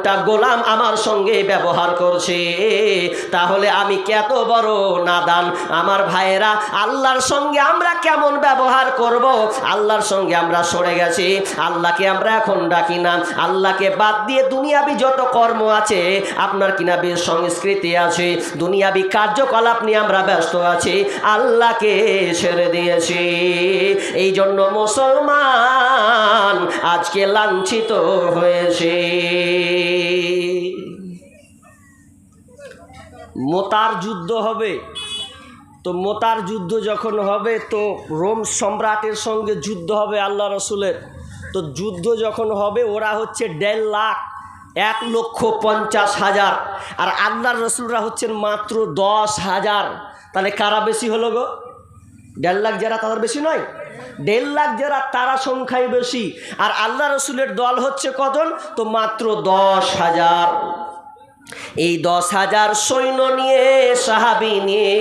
এমনটা গোলাম আমার সঙ্গে ব্যবহার করছে। তাহলে আমি কত বড় নাদান? আমার ভাইয়েরা, আল্লাহর সঙ্গে আমরা কেমন ব্যবহার করব? আল্লাহর সঙ্গে আমরা সরে গেছি। আল্লাহকে আমরা এখন ডাকি না। আল্লাহকে বাদ দিয়ে দুনিয়াবি যত কর্ম আছে, আপনার কিনা বেশ সংস্কৃতি আছে। দুনিয়াবি কার্যকলাপ নিয়ে আমরা ব্যস্ত আছি। আল্লাহকে ছেড়ে দিয়েছি। এই জন্য মুসলমান আজকে লাঞ্ছিত হয়েছে। মোতার যুদ্ধ হবে। তো মোতার যুদ্ধ যখন হবে, তো রোম সম্রাটের সঙ্গে যুদ্ধ হবে আল্লাহ রসুলের। তো যুদ্ধ যখন হবে, ওরা হচ্ছে দেড় লাখ, এক লক্ষ পঞ্চাশ হাজার। আর আল্লাহর রসুলরা হচ্ছেন মাত্র দশ হাজার। তাহলে কারা বেশি হলো গো? দেড় লাখ যারা, তাদের বেশি নয়? দেড় লাখ যারা তারা সংখ্যায় বেশি। আর আল্লাহ রসুলের দল হচ্ছে কজন? তো মাত্র দশ হাজার। এই দশ হাজার সৈন্য নিয়ে, সাহাবি নিয়ে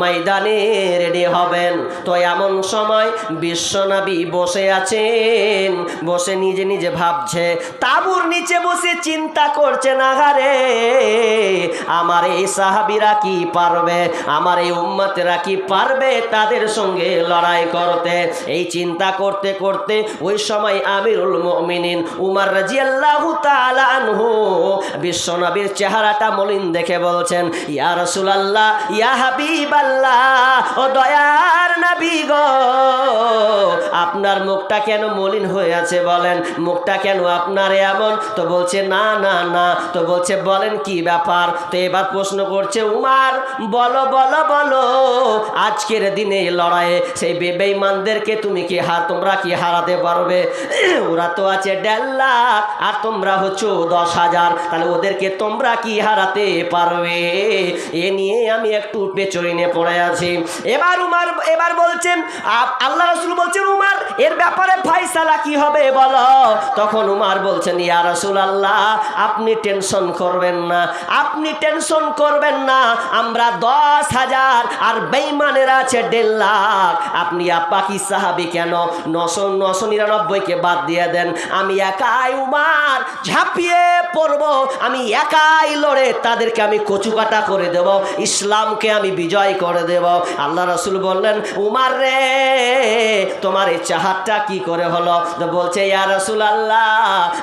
ময়দানে রেডি হবেন। তো এমন সময় বিশ্বনবী বসে আছেন, বসে নিজে নিজে ভাবছে, তাবুর নিচে বসে চিন্তা করছে, না হারে আমার এই সাহাবিরা কি পারবে? আমার এই উম্মতেরা কি পারবে তাদের সঙ্গে লড়াই করতে? এই চিন্তা করতে করতে ওই সময় আমিরুল মুমিনিন উমার রাজিয়াল্লাহু তাআলা বিশ্বনবীর চেহারাটা মলিন দেখে বলছেন, ইয়া রাসূলুল্লাহ, ইয়া হাবিবাল্লাহ, ও দয়ার নবী গো। আপনার মুখটা কেন মলিন হয়ে আছে বলেন? মুখটা কেন আপনার এমন? তো বলছে, না না না। তো বলছে, বলেন কি ব্যাপার? তো এবার প্রশ্ন করছে, উমার, বলো বলো বলো, আজকের দিনে লড়াইয়ে সেই বেবেইমানদেরকে তুমি কি হার, তোমরা কি হারাতে পারবে? ওরা তো আছে দেড় লাখ, আর তোমরা হচ্ছে দশ হাজার। তাহলে ওদেরকে তোমরা কি হারাতে পারবে? এ নিয়ে আমি একটু পেচরিনে পড়ে আছি। এবার উমার, এবার বলছেন আল্লাহ রসুল বলছেন, উমার, এর ব্যাপারে ফাইসালা কি হবে বলো? তখন উমার বলছেন, ইয়া রসুল আল্লাহ আপনি টেনশন করবেন না। আপনি টেনশন করবেন না। আমরা দশ হাজার আর বেইমানেরা আছে দেড় লাখ। আপনি আপাকি সাহাবি কেন? নশো নশো নিরানব্বইকে বাদ দিয়ে দেন। আমি একাই উমার ঝাঁপিয়ে পড়ব। আমি একাই লড়ে, তাদেরকে আমি কচুকাটা করে দেব, ইসলামকে আমি বিজয় করে দেব। আল্লাহ রসুল বললেন, উমার রে, তোমার এই চাহাতটা কি করে হলো? বলছে, ইয়া রসুল আল্লাহ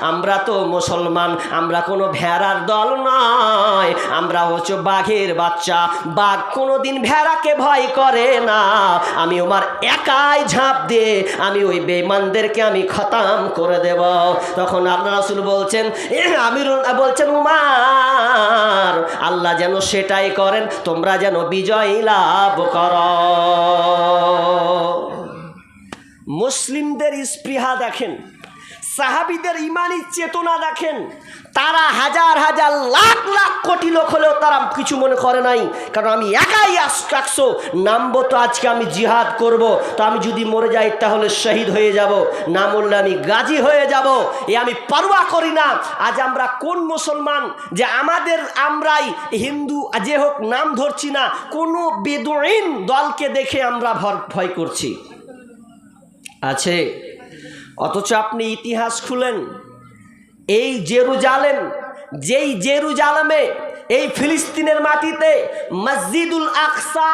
আমরা তো মুসলমান, আমরা কোনো ভেড়ার দল নয়, আমরা হচ্ছে বাঘের বাচ্চা। বাঘ কোনোদিন ভেড়াকে ভয় করে না। আমি উমার একাই ঝাঁপ দিয়ে আমি ওই বেমানদেরকে আমি খতাম করে দেব। তখন আল্লাহ রসুল বলছেন এ আমিরুল বলছেন, উমার আল্লাহ যেন সেটাই করেন তোমরা যেন বিজয় লাভ কর। মুসলিমদের স্পৃহা দেখেন। সাহাবিদের ইমানি চেতনা দেখেন, তারা হাজার হাজার লাখ লাখ কোটি লোক হলেও তারা কিছু মনে করে নাই। কারণ আমি একাই একশো নামবো তো আজকে আমি জিহাদ করব। তো আমি যদি মরে যাই তাহলে শহীদ হয়ে যাব, না মরলে আমি গাজী হয়ে যাব। এ আমি পারোয়া করি না। আজ আমরা কোন মুসলমান যে আমাদের আমরাই হিন্দু, যে হোক নাম ধরছি না, কোনো বেদুইন দলকে দেখে আমরা ভয় করছি। আছে অথচ আপনি ইতিহাস খুলেন। এই জেরুজালেম, যেই জেরুজালেমে, এই ফিলিস্তিনের মাটিতে মসজিদুল আকসা,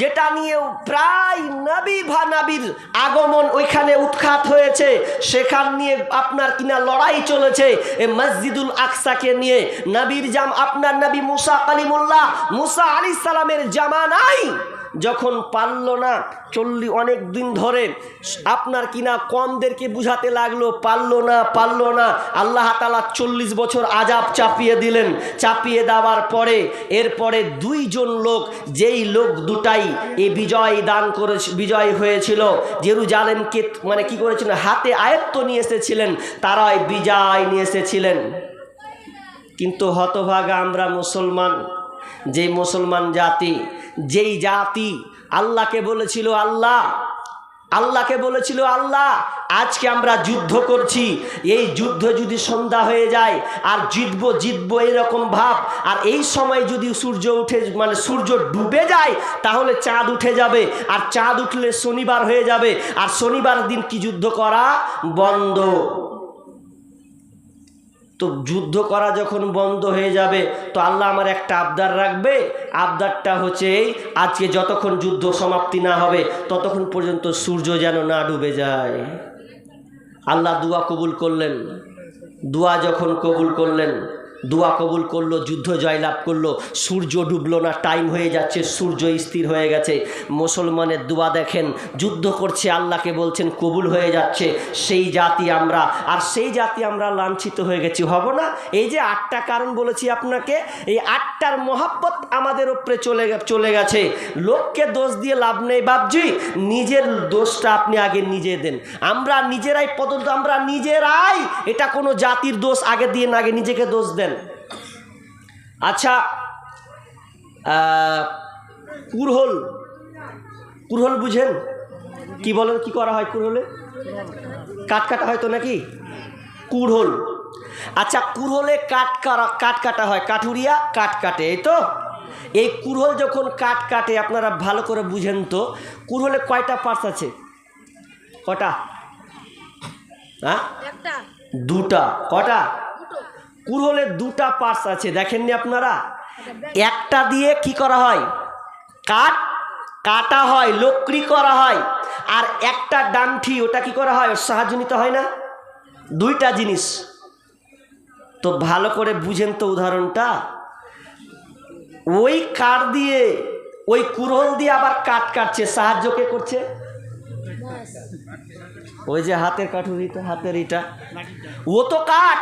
যেটা নিয়ে প্রায় নবী ভা নবীর আগমন ওইখানে উৎখাত হয়েছে, সেখান নিয়ে আপনার কিনা লড়াই চলেছে। এই মসজিদুল আকসাকে নিয়ে নবীর জাম, আপনার নবী মুসা কালিমুল্লাহ, মুসা আলী সালামের জামানাই যখন পারল না, চল্লি অনেক দিন ধরে আপনার কিনা কমদেরকে বুঝাতে লাগল, পারল না পারল না। আল্লাহ তালা চল্লিশ বছর আজাব চাপিয়ে দিলেন। চাপিয়ে দেওয়ার পরে, এরপরে দুইজন লোক, যেই লোক দুটাই এই বিজয় দান করে বিজয় হয়েছিল, জেরুজালেমকে মানে কি করেছিল, হাতে আয়ত্ত নিয়ে এসেছিলেন, তারাই বিজয় নিয়ে এসেছিলেন। কিন্তু হতভাগা আমরা মুসলমান, যে মুসলমান জাতি যেই জাতি আল্লাহকে বলেছিল আল্লাহ, আল্লাহকে বলেছিল আল্লাহ, আজকে আমরা যুদ্ধ করছি। এই যুদ্ধ যদি সন্ধ্যা হয়ে যায়, আর জিতবো জিতবো এরকম ভাব, আর এই সময় যদি সূর্য উঠে মানে সূর্য ডুবে যায়, তাহলে চাঁদ উঠে যাবে, আর চাঁদ উঠলে শনিবার হয়ে যাবে, আর শনিবার দিন কি যুদ্ধ করা বন্ধ। তো যুদ্ধ করা যখন বন্ধ হয়ে যাবে, তো আল্লাহ আমার একটা আবদার রাখবে। আবদারটা হচ্ছে এই, আজকে যতক্ষণ যুদ্ধ সমাপ্তি না হবে, ততক্ষণ পর্যন্ত সূর্য যেন না ডুবে যায়। আল্লাহ দুয়া কবুল করলেন। দুয়া যখন কবুল করলেন দুয়া কবুল করল, যুদ্ধ জয়লাভ করল। সূর্য ডুবলো না টাইম হয়ে যাচ্ছে, সূর্য স্থির হয়ে গেছে। মুসলমানের দোয়া দেখেন, যুদ্ধ করছে, আল্লাহকে বলছেন, কবুল হয়ে যাচ্ছে। সেই জাতি আমরা, আর সেই জাতি আমরা লাঞ্ছিত হয়ে গেছি। হব না? এই যে আটটা কারণ বলেছি আপনাকে, এই আটটার মহাব্বত আমাদের ওপরে চলে চলে গেছে। লোককে দোষ দিয়ে লাভ নেই বাবজি নিজের দোষটা আপনি আগে নিজে দেন। আমরা নিজেরাই পদন্ত আমরা নিজেরাই, এটা কোনো জাতির দোষ আগে দিয়ে না, আগে নিজেকে দোষ দেন। আচ্ছা কুরহল কুরহল বুঝেন? কি বলেন কি করা হয় কুরহলে? কাঠ কাটা হয় তো নাকি? কুড়হল আচ্ছা কুড়হলে কাঠ কাটা কাঠ কাটা হয় কাঠুরিয়া কাঠ কাটে এই তো? এই কুড়হল যখন কাঠ কাটে আপনারা ভালো করে বুঝেন তো কুড়হলে কয়টা পার্টস আছে? কটা? হ্যাঁ? দুটা। কটা? কুড়হলে দুটা পার্টস আছে, দেখেননি আপনারা? একটা দিয়ে কি করা হয়? কাঠ কাটা হয়, লকড়ি করা হয়, আর একটা ডান্ঠি, ওটা কি করা হয়? ওর সাহায্য নিতে হয় না? দুইটা জিনিস। তো ভালো করে বুঝেন তো উদাহরণটা। ওই কাঠ দিয়ে, ওই কুরহল দিয়ে আবার কাঠ কাটছে। সাহায্য কে করছে? ওই যে হাতের কাঠুরিটা, হাতের ইটা। ও তো কাঠ!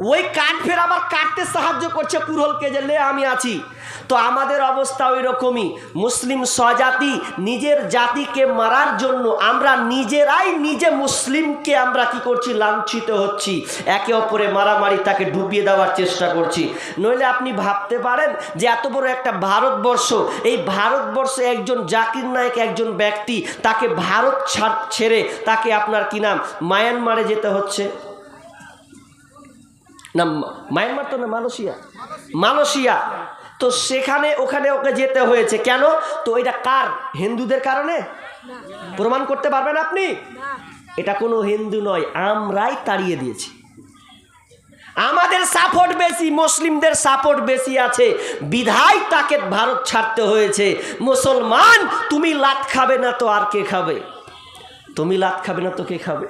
ওই কাঠ ফের আবার কাটতে সাহায্য করছে কুরহলকে যে, লে, আমি আছি। তো আমাদের অবস্থা ওই রকমই মুসলিম স্বজাতি নিজের জাতিকে মারার জন্য আমরা নিজেরাই নিজে মুসলিমকে আমরা কি করছি, লাঞ্ছিত হচ্ছি। একে অপরে মারামারি তাকে ডুবিয়ে দেওয়ার চেষ্টা করছি। নইলে আপনি ভাবতে পারেন যে এত বড় একটা ভারতবর্ষ, এই ভারতবর্ষে একজন জাকির নায়ক একজন ব্যক্তি তাকে ভারত ছাড়, ছেড়ে তাকে আপনার কি নাম, মায়ানমারে যেতে হচ্ছে? না, মায়ানমার তো না, মালয়েশিয়া? মালয়েশিয়া। তো সেখানে, ওখানে ওকে যেতে হয়েছে। কেন? তো এটা কার? হিন্দুদের কারণে? প্রমাণ করতে পারবেন আপনি? এটা কোনো হিন্দু নয়, আমরাই তাড়িয়ে দিয়েছি। আমাদের সাপোর্ট বেশি, মুসলিমদের সাপোর্ট বেশি আছে। বিধায় তাকে ভারত ছাড়তে হয়েছে। মুসলমান, তুমি লাত খাবে না তো আর কে খাবে? তুমি লাত খাবে না তো কে খাবে?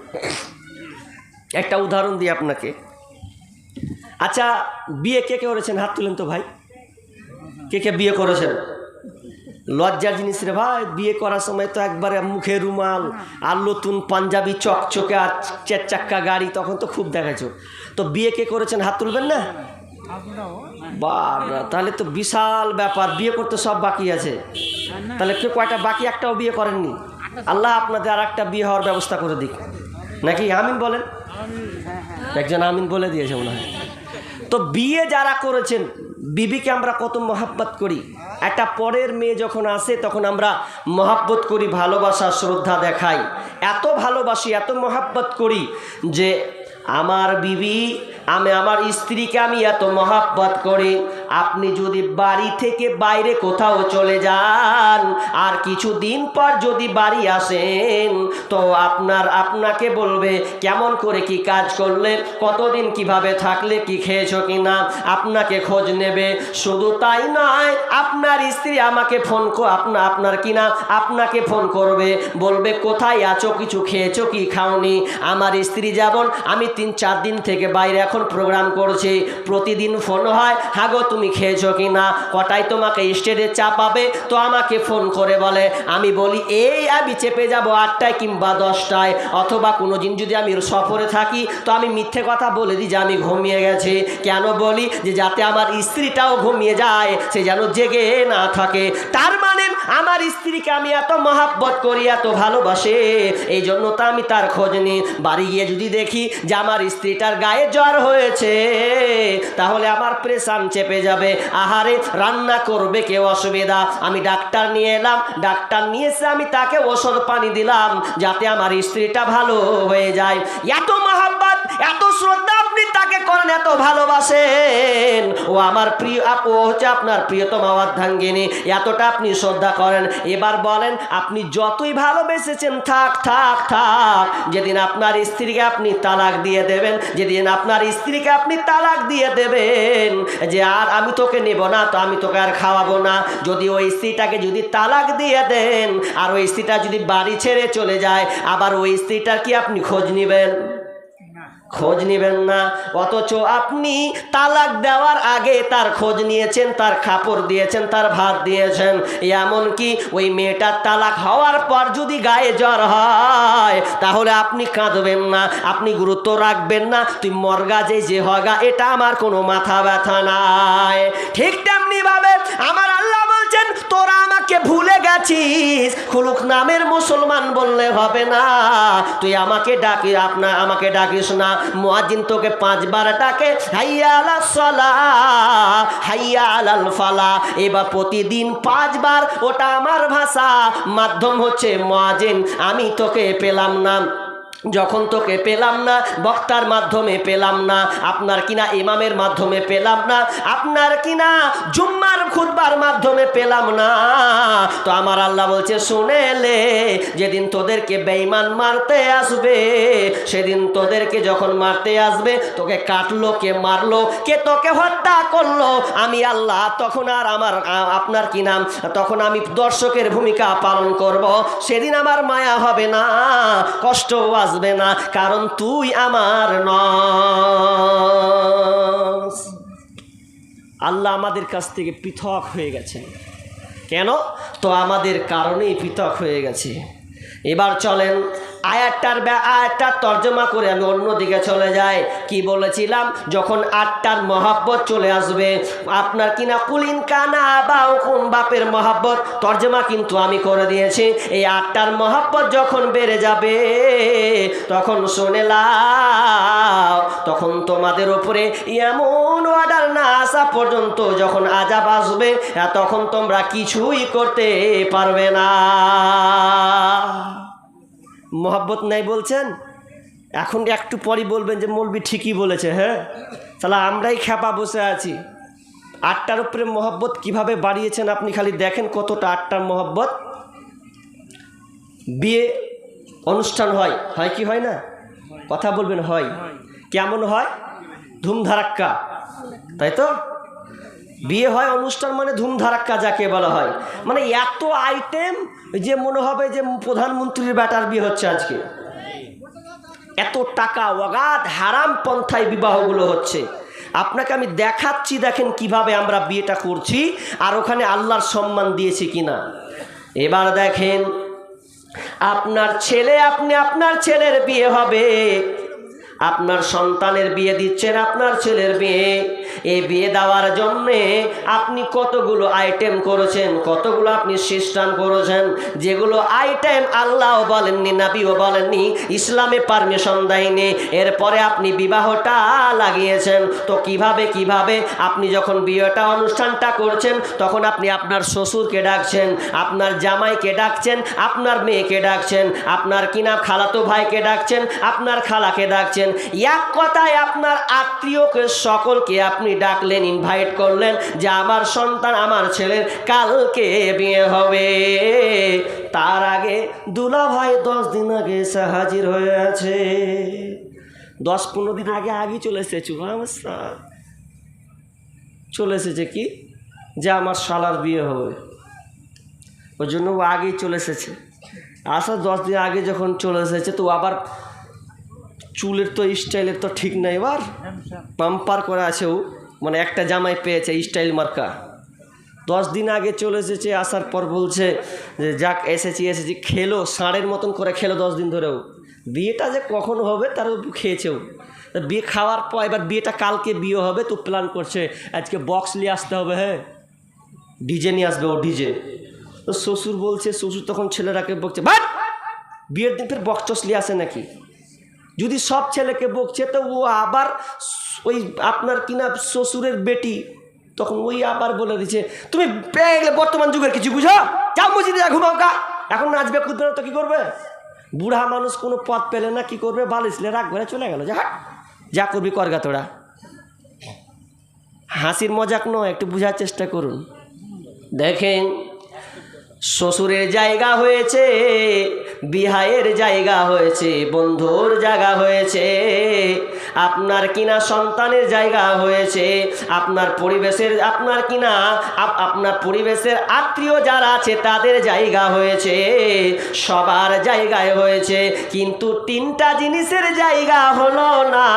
একটা উদাহরণ দিই আপনাকে। আচ্ছা বিয়ে কে কে করেছেন? হাত তুলেন তো ভাই। কে কে বিয়ে করেছেন? লজ্জার জিনিস রে ভাই, বিয়ে করার সময় তো একবারে মুখে রুমাল আর নতুন পাঞ্জাবি চকচকে আর চার চাক্কা গাড়ি, তখন তো খুব দেখাছো তো বিয়ে কে করেছেন? হাত তুলবেন না? বাবা তাহলে তো বিশাল ব্যাপার, বিয়ে করতে সব বাকি আছে। তাহলে কেউ কয়টা বাকি? একটাও বিয়ে করেননি। আল্লাহ আপনাদের আর একটা বিয়ে হওয়ার ব্যবস্থা করে দিক। নাকি আমিন বলেন? একজন আমিন বলে দিয়েছে মনে হয়। তো বিয়ে যারা করেছেন, বিবিকে আমরা কত মহাব্বত করি। একটা পরের মেয়ে যখন আসে, তখন আমরা মহাব্বত করি, ভালোবাসা, শ্রদ্ধা দেখাই। এত ভালোবাসি, এত মহাব্বত করি যে, আমার বিবি, আমি, আমার স্ত্রীকে আমি এত মহাব্বত করি। আপনি যদি বাড়ি থেকে বাইরে কোথাও চলে যান, আর কিছু দিন পর যদি বাড়ি আসেন, তো আপনার আপনাকে বলবে, কেমন করে কি কাজ করলে, কতদিন কীভাবে থাকলে, কি খেয়েছো কিনা? আপনাকে খোঁজ নেবে। শুধু তাই নয়, আপনার স্ত্রী আমাকে ফোন কো, আপনা, আপনার কিনা, আপনাকে ফোন করবে, বলবে, কোথায় আছো, কিছু খেয়েছো, কি খাওনি? আমার স্ত্রী যেমন, আমি তিন, চার দিন থেকে বাইরে এখন প্রোগ্রাম করছি। প্রতিদিন ফোন হয়, হাগো, তুমি খেয়েছো কি না? কটায় তোমাকে স্টেজে চাপাবে? তো আমাকে ফোন করে বলে, আমি বলি, এই আমি চেপে যাব আটটায় কিংবা দশটায়। অথবা কোনো দিন যদি আমি সফরে থাকি, তো আমি মিথ্যে কথা বলে দিই যে আমি ঘুমিয়ে গেছি। কেন বলি যে যাতে আমার স্ত্রীটাও ঘুমিয়ে যায়, সে যেন জেগে না থাকে। তার মানে আমার স্ত্রীকে আমি এত মহাব্বত করি, এত ভালোবাসে এই জন্য তো আমি তার খোঁজ নিই। বাড়ি গিয়ে যদি দেখি যে আমার স্ত্রীটার গায়ে জ্বর হয়েছে, তাহলে আমার প্রেশান চেপে যাবে। আহারে, রান্না করবে কেউ অসুবিধা? আমি ডাক্তার নিয়ে এলাম, ডাক্তার নিয়ে এসে আমি তাকে ওষুধ পানি দিলাম, যাতে আমার স্ত্রীটা ভালো হয়ে যায়। এত মহাব্বত এত শ্রদ্ধা আপনি তাকে করেন, এত ভালোবাসেন। ও আমার প্রিয় আপ- ও হচ্ছে আপনার প্রিয়তমা অর্ধাঙ্গিনী। এতটা আপনি শ্রদ্ধা করেন। এবার বলেন, আপনি যতই ভালোবেসেছেন, থাক থাক থাক। যেদিন আপনার স্ত্রীকে আপনি তালাক দিয়ে দেবেন, যেদিন আপনার স্ত্রীকে আপনি তালাক দিয়ে দেবেন, যে আর আমি তোকে নেব না, তো আমি তোকে আর খাওয়াবো না। যদি ওই স্ত্রীটাকে যদি তালাক দিয়ে দেন, আর ওই স্ত্রীটা যদি বাড়ি ছেড়ে চলে যায়, আবার ওই স্ত্রীটার কি আপনি খোঁজ নেবেন? খোঁজ নেবেন না। অথচ আপনি তালাক দেওয়ার আগে তার খোঁজ নিয়েছেন, তার খাপড় দিয়েছেন, তার ভাত দিয়েছেন। এমনকি ওই মেয়েটার তালাক হওয়ার পর যদি গায়ে জ্বর হয়, তাহলে আপনি কাঁদবেন না, আপনি গুরুত্ব রাখবেন না। তুই মর্গা যে যে হগা, এটা আমার কোনো মাথা ব্যথা নাই। ঠিক তেমনি ভাবে আমার আল্লাহ আমাকে ভুলে গেছিস। খুলুক নামের মুসলমান বললে হবে না। তুই আমাকে ডাকি, আপনা, আমাকে ডাকিস না। মুয়াজ্জিন তোকে পাঁচবার ডাকে, হাইয়া সলা, হাইয়া আলাল ফালা। এবার প্রতিদিন পাঁচবার, ওটা আমার ভাষা। মাধ্যম হচ্ছে মুয়াজ্জিন, আমি তোকে পেলাম না। যখন তোকে পেলাম না, বক্তার মাধ্যমে পেলাম না, আপনার কিনা ইমামের মাধ্যমে পেলাম না, আপনার কিনা জুম্মার খুদবার মাধ্যমে পেলাম না। তো আমার আল্লাহ বলছে শুনেলে যেদিন তোদেরকে বেঈমান মারতে আসবে, সেদিন তোদেরকে যখন মারতে আসবে, তোকে কাটলো, কে মারলো, কে তোকে হত্যা করল, আমি আল্লাহ তখন আর আমার, আপনার কি নাম, তখন আমি দর্শকের ভূমিকা পালন করব, সেদিন আমার মায়া হবে না কষ্টও আসবে না, কারণ তুই আমার ন আল্লাহ আমাদের কাছ থেকে পৃথক হয়ে গেছে। কেন? তো আমাদের কারণেই পৃথক হয়ে গেছে। এবার চলেন আয়াতটার আয়াতটার তর্জমা করে আমি অন্যদিকে চলে যাই। কি বলেছিলাম? যখন আটটার মহাব্বত চলে আসবে, আপনার কিনা কুলিন কানা বা কোন বাপের মহাব্বত? তর্জমা কিন্তু আমি করে দিয়েছি। এই আটটার মহাব্বত যখন বেড়ে যাবে, তখন শুনে লাও, তখন তোমাদের উপরে এমন অর্ডার না আসা পর্যন্ত যখন আজাব আসবে তখন তোমরা কিছুই করতে পারবে না। মোহাব্বত নাই বলছেন? এখন একটু পরই বলবেন যে মৌলবি ঠিকই বলেছে হ্যাঁ? তাহলে আমরাই খ্যাপা বসে আছি। আটটার উপরে মহব্বত কীভাবে বাড়িয়েছেন আপনি খালি দেখেন কতটা আটটার মহব্বত? বিয়ে অনুষ্ঠান হয় হয় কি হয় না? কথা বলবেন, হয়। কেমন হয়? ধুমধারাক্কা। তাই তো? বিয়ে হয় অনুষ্ঠান মানে ধুমধারাক্কা যাকে বলা হয়। মানে এত আইটেম যে মনে হবে যে প্রধানমন্ত্রীর ব্যাটার বিয়ে হচ্ছে আজকে। এত টাকা অগাধ হারাম পন্থায় বিবাহগুলো হচ্ছে। আপনাকে আমি দেখাচ্ছি, দেখেন কীভাবে আমরা বিয়েটা করছি আর ওখানে আল্লাহর সম্মান দিয়েছি কিনা। এবার দেখেন, আপনার ছেলে আপনি আপনার ছেলের বিয়ে হবে। আপনার সন্তানের বিয়ে দিচ্ছেন আপনার ছেলের বিয়ে এই বিয়ে দেওয়ার জন্যে আপনি কতগুলো আইটেম করেছেন, কতগুলো আপনি সিস্টেম করেছেন, যেগুলো আইটেম আল্লাহ বলেননি, নাবিও বলেননি, ইসলামে পারমিশন দেয়নি, এরপরে আপনি বিবাহটা লাগিয়েছেন। তো কীভাবে কীভাবে? আপনি যখন বিয়েটা, অনুষ্ঠানটা করছেন, তখন আপনি আপনার শ্বশুরকে ডাকছেন, আপনার জামাইকে ডাকছেন, আপনার মেয়েকে ডাকছেন, আপনার কিনা খালাতো ভাইকে ডাকছেন, আপনার খালাকে ডাকছেন এক কথায় আপনার আত্মীয়কে সকলকে আপনি ডাকলেন ইনভাইট করলেন যে আমার সন্তান আমার ছেলের কালকে বিয়ে হবে। তার আগে দুলা ভাই দশ দিন আগে এসে হাজির হয়ে আছে। দশ পনেরো দিন আগে আগে চলে এসেছে চলে এসেছে কি? যে আমার শালার বিয়ে হবে। ওই জন্য ও আগেই চলে এসেছে। আসার দশ দিন আগে যখন চলে এসেছে, তো আবার চুলের তো স্টাইলের তো ঠিক নাই, এবার পাম্পার করে আছে ও। মানে একটা জামাই পেয়েছে স্টাইল মার্কা দশ দিন আগে চলে এসেছে, আসার পর বলছে যে, যাক, এসেছি এসেছি। খেলো, ষাঁড়ের মতন করে খেলো দশ দিন ধরেও বিয়েটা যে কখন হবে তার খেয়েছেও বিয়ে খাওয়ার পর এবার বিয়েটা কালকে বিয়ে হবে, তো প্ল্যান করছে আজকে বক্স নিয়ে আসতে হবে হ্যাঁ? ডিজে নিয়ে আসবে ও ডিজে তো শ্বশুর বলছে, শ্বশুর তখন ছেলেরাকে বকছে, বাট, বিয়ের দিন ফের বক্স নিয়ে আসে নাকি? যদি সব ছেলেকে বকছে, তো ও আবার ওই আপনার কিনা শ্বশুরের বেটি, তখন ওই আবার বলে দিচ্ছে তুমি পেয়ে গেলে বর্তমান যুগের কিছু বুঝো? যাও মসজিদে যা, ঘুমাও কা এখন নাচবে, কুদবে তো কী করবে? বুড়া মানুষ কোনো পথ পেলে না, কি করবে? বালিশলে রাগ করে চলে গেল। যে যা করবি করগা তোরা। হাসির মজাক নয়, একটু বোঝার চেষ্টা করুন। দেখেন, শ্বশুরের জায়গা হয়েছে বিহায়ের জায়গা হয়েছে, বন্ধুর জায়গা হয়েছে। আপনার কিনা সন্তানের জায়গা হয়েছে, আপনার পরিবেশের, আপনার কিনা, আপ- আপনার পরিবেশের আত্মীয় যারা আছে, তাদের জায়গা হয়েছে, সবার জায়গায় হয়েছে। কিন্তু তিনটা জিনিসের জায়গা হলো না।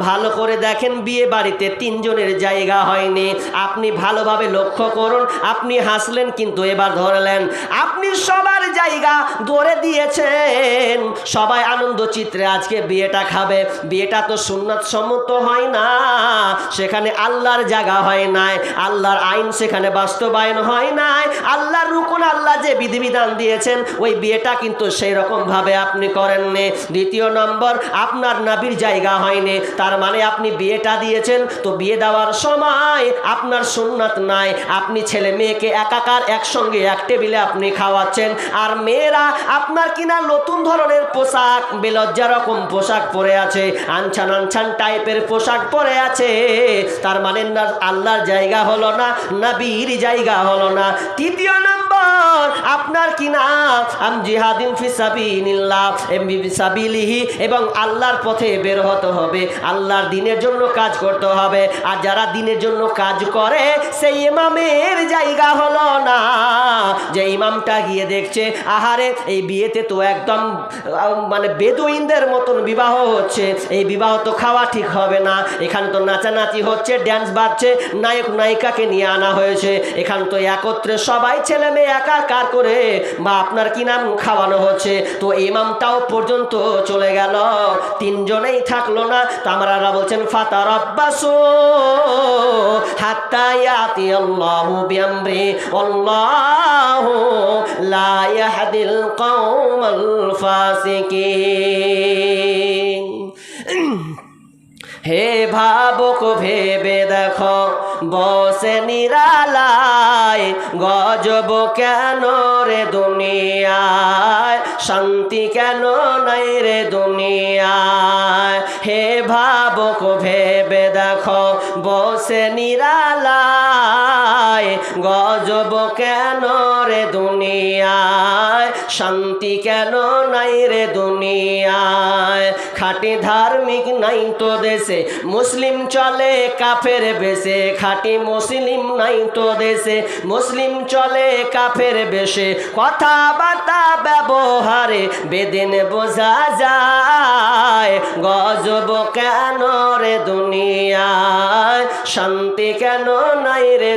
ভালো করে দেখেন, বিয়ে বাড়িতে তিনজনের জায়গা হয়নি। আপনি ভালোভাবে লক্ষ্য করুন, আপনি হাসলেন, কিন্তু এবার ধরলেন, আপনি সবার জায়গা ধরে দিয়েছেন। সবাই আনন্দ চিত্রে আজকে বিয়েটা খাবে। বিয়েটা তো সুন্নত সম্মত হয় না। সেখানে আল্লাহর জায়গা হয় নাই। আল্লাহর আইন সেখানে বাস্তবায়ন হয় নাই। আল্লাহর রুকুন আল্লাহ যে বিধিবিধান দিয়েছেন, ওই বিয়েটা কিন্তু সেই রকম ভাবে আপনি করেননি। দ্বিতীয় নম্বর, আপনার নাবির জায়গা হয়নি। তার মানে আপনি বিয়েটা দিয়েছেন, তো বিয়ে দেওয়ার সময় আপনার সুন্নাত নাই। আপনি ছেলে মেয়েকে একাকার একসঙ্গে এক টেবিলে আপনি খাওয়াচ্ছেন। আর মেয়েরা আপনার কিনা নতুন ধরনের পোশাক? বেলজ্জা রকম পোশাক পরে আছে, আনছান আনছান টাইপের পোশাক পরে আছে। তার মানে না, আল্লাহর জায়গা হলো না, নাবির জায়গা হলো না। তৃতীয় নম্বর, আপনার কিনা আম জিহাদিন ফিসাবিনিল্লাহ এমবি ফিসাবিলিহি এবং আল্লাহর পথে বের হতে হবে। আল্লাহর দিনের জন্য কাজ করতে হবে। আর যারা দিনের জন্য কাজ করে, সেই ইমামের জায়গা হলো না। যে ইমামটা গিয়ে দেখছে, আহারে, এই বিয়েতে তো একদম মানে বেদুইনদের মতন বিবাহ হচ্ছে। এই বিবাহ তো খাওয়া ঠিক হবে না। এখানে তো নাচানাচি হচ্ছে ড্যান্স বাজছে, নায়ক নায়িকাকে নিয়ে আনা হয়েছে। এখানে তো একত্রে সবাই ছেলে মেয়ে একাকার করে বা আপনার কি নাম খাওয়ানো হচ্ছে? তো ইমামটাও পর্যন্ত চলে গেল। তিনজনেই থাকল না। তো আমরা বলছেন ফাতার আব্বাসু হাত্তা ইয়াতি আল্লাহু বিআমরি আল্লাহু হে ভাবক, ভেবে দেখো, বসে নিরালায়, গজব কেন রে দুনিয়ায়? শান্তি কেন নাই রে দুনিয়ায়? হে ভাবক, ভেবে দেখো, বসে নিরালায় গজব কেন রে দুনিয়ায়? শান্তি কেন নাই রে দুনিয়ায়? খাটি ধার্মিক নাই তো দেশে, মুসলিম চলে কাফের বেশে। খাটি মুসলিম নাই তো দেশে, মুসলিম চলে কাফের বেশে। কথাবার্তা, ব্যবহারে বেদিন বোঝা যায়। গজব কেন রে দুনিয়ায়? শান্তি কেন নাই রে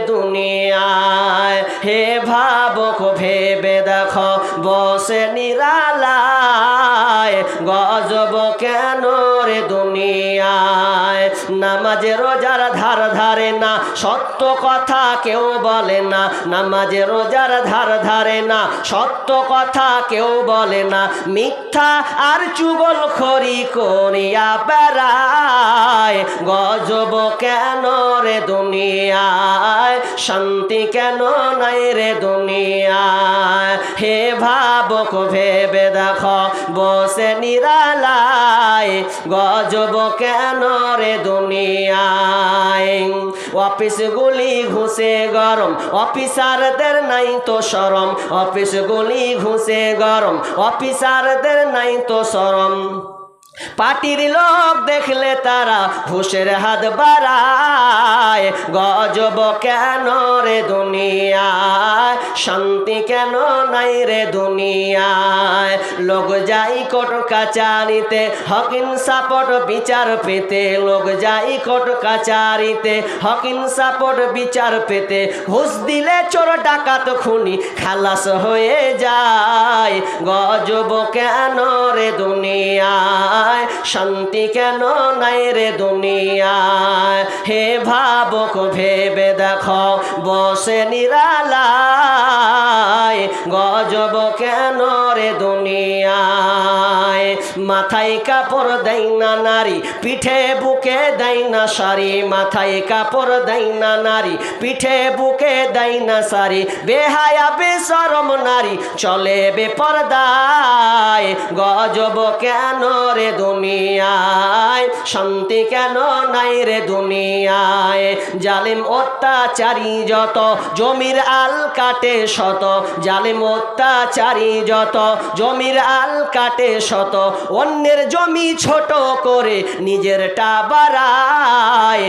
দুনিয়ায়। হে ভাবক, ভেবে দেখো, বসে নিরালায়। গজব কেন রে দুনিয়ায়? নামাজে রোজার ধার ধারে না, সত্য কথা কেউ বলে না। নামাজে রোজার ধার ধারে না, সত্য কথা কেউ বলে না। মিথ্যা আর চুগল খড়ি করিয়া বেড়ায়। গজব কেন রে দুনিয়ায়? শান্তি কেন নাই রে দুনিয়ায়? হে ভাবক, ভেবে দেখো, বসে নিরালায়, গজব কেন রে দুনিয়ায়? অফিসগুলি ঘুষে গরম, অফিসারদের নাই তো সরম। অফিসগুলি ঘুষে গরম, অফিসারদের নাই তো সরম। পার্টির লোক দেখলে তারা ঘুষের হাত বাড়ায়। গজব কেন রে দুনিয়ায়? শান্তি কেন নাই রে দুনিয়ায়? লোক যাই কোট কাচারিতে, হকিন সাপট বিচার পেতে। লোক যাই কোট কাচারিতে, হকিন সাপট বিচার পেতে। ঘুষ দিলে চোর, ডাকাত, খুনি খালাস হয়ে যায়। গজব কেন রে দুনিয়ায়? শান্তি কেন নাই রে দুনিয়ায়? হে ভাবক ভেবে দেখো বসে নিরালায়। মাথায় কাপড় দেয় না নারী, পিঠে বুকে দেয় না শাড়ি। মাথায় কাপড় দেয় না নারী, পিঠে বুকে দেয় না শাড়ি। বেহায়া বেসরম নারী চলে বেপরদায়। গজব কেন রে দুনিয়ায়? শান্তি কেন নাই রে দুনিয়ায়? জালিম অত্যাচারী যত, জমির আল কাটে শত। জালিম অত্যাচারী যত, জমির আল কাটে শত। অন্যের জমি ছোট করে নিজেরটা বাড়ায়।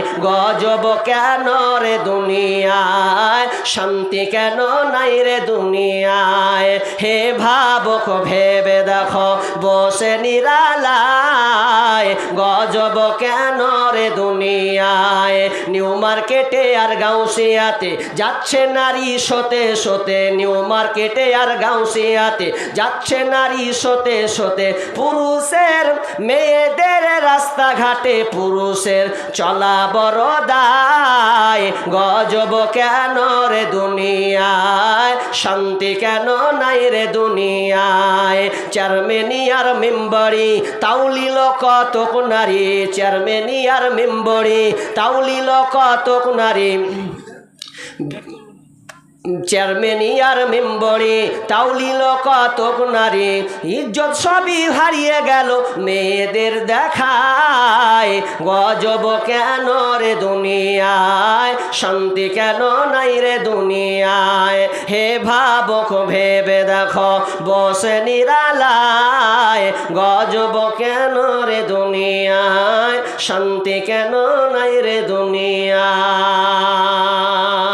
গজব কেন রে দুনিয়ায়? শান্তি কেন নাই রে দুনিয়ায়? হে ভাবক, ভেবে দেখো, বসে নিরালায়। গজব কেন রে দুনিয়ায়? নিউ মার্কেটে আর গাউসিয়াতে যাচ্ছে নারী সতে সতে। নিউ মার্কেটে আর গাউসিয়াতে যাচ্ছে নারী সতে সতে। পুরুষের মেয়েদের রাস্তাঘাটে পুরুষের চলা বড় দায় গজব কেন রে দুনিয়ায়? শান্তি কেন নাই রে দুনিয়ায়? চেয়ারম্যানিয়ার মেম্বরি তাউলিল কতক নারী। চেয়ারম্যানিয়ার মেম্বরি তাউলিল কতক নারী। চেয়ারম্যানিয়ার মেম্বরে তাউলিল কতক নারী, ইজ্জত সবই হারিয়ে গেল মেয়েদের দেখায়। গজব কেন রে দুনিয়ায়? শান্তি কেন নাই রে দুনিয়ায়? হে ভাবক, ভেবে দেখো, বসে নিরালায়। গজব কেন রে দুনিয়ায়? শান্তি কেন নাই রে দুনিয়ায়?